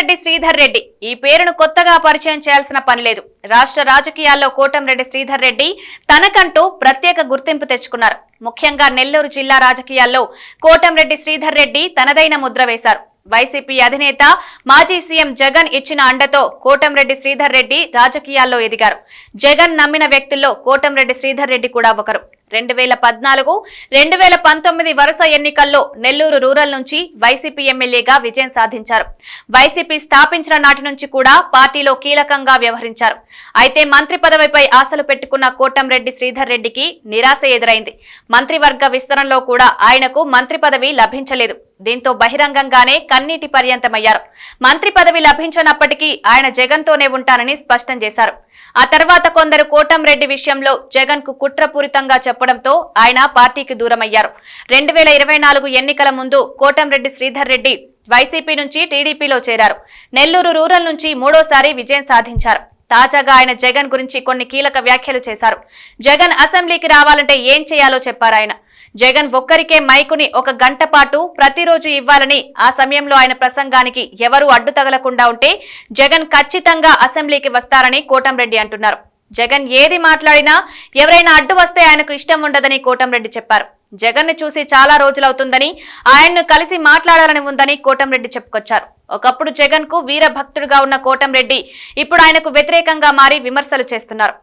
కోటంరెడ్డి శ్రీధర్ రెడ్డి. ఈ పేరును కొత్తగా పరిచయం చేయాల్సిన పని లేదు. రాష్ట్ర రాజకీయాల్లో కోటంరెడ్డి శ్రీధర్ రెడ్డి తనకంటూ ప్రత్యేక గుర్తింపు తెచ్చుకున్నారు. ముఖ్యంగా నెల్లూరు జిల్లా రాజకీయాల్లో కోటంరెడ్డి శ్రీధర్ రెడ్డి తనదైన ముద్ర వేశారు. వైసీపీ అధినేత మాజీ సీఎం జగన్ ఇచ్చిన అండతో కోటంరెడ్డి శ్రీధర్ రెడ్డి రాజకీయాల్లో ఎదిగారు. జగన్ నమ్మిన వ్యక్తుల్లో కోటంరెడ్డి శ్రీధర్ రెడ్డి కూడా ఒకరు. రెండు వేల పద్నాలుగు రెండు వేల పంతొమ్మిది వరుస ఎన్నికల్లో నెల్లూరు రూరల్ నుంచి వైసీపీ ఎమ్మెల్యేగా విజయం సాధించారు. వైసీపీ స్థాపించిన నాటి నుంచి కూడా పార్టీలో కీలకంగా వ్యవహరించారు. అయితే మంత్రి పదవిపై ఆశలు పెట్టుకున్న కోటంరెడ్డి శ్రీధర్ రెడ్డికి నిరాశ ఎదురైంది. మంత్రివర్గ విస్తరణలో కూడా ఆయనకు మంత్రి పదవి లభించలేదు. దీంతో బహిరంగంగానే కన్నీటి పర్యంతమయ్యారు. మంత్రి పదవి లభించనప్పటికీ ఆయన జగన్ తోనే ఉంటానని స్పష్టం చేశారు. ఆ తర్వాత కొందరు కోటంరెడ్డి విషయంలో జగన్కు కుట్రపూరితంగా చెప్పడంతో ఆయన పార్టీకి దూరమయ్యారు. రెండు వేల ఇరవై నాలుగు ఎన్నికల ముందు కోటంరెడ్డి శ్రీధర్ రెడ్డి వైసీపీ నుంచి టీడీపీలో చేరారు. నెల్లూరు రూరల్ నుంచి మూడోసారి విజయం సాధించారు. తాజాగా ఆయన జగన్ గురించి కొన్ని కీలక వ్యాఖ్యలు చేశారు. జగన్ అసెంబ్లీకి రావాలంటే ఏం చేయాలో చెప్పారు ఆయన. జగన్ ఒక్కరికే మైకుని ఒక గంట పాటు ప్రతిరోజు ఇవ్వాలని ఆ సమయంలో ఆయన ప్రసంగానికి ఎవరూ అడ్డు తగలకుండా ఉంటే జగన్ ఖచ్చితంగా అసెంబ్లీకి వస్తారని కోటంరెడ్డి అంటున్నారు. జగన్ ఏది మాట్లాడినా ఎవరైనా అడ్డు వస్తే ఆయనకు ఇష్టం ఉండదని కోటంరెడ్డి చెప్పారు. జగన్ను చూసి చాలా రోజులవుతుందని ఆయన్ను కలిసి మాట్లాడాలని ఉందని కోటంరెడ్డి చెప్పుకొచ్చారు. ఒకప్పుడు జగన్కు వీరభక్తుడుగా ఉన్న కోటంరెడ్డి ఇప్పుడు ఆయనకు వ్యతిరేకంగా మారి విమర్శలు చేస్తున్నారు.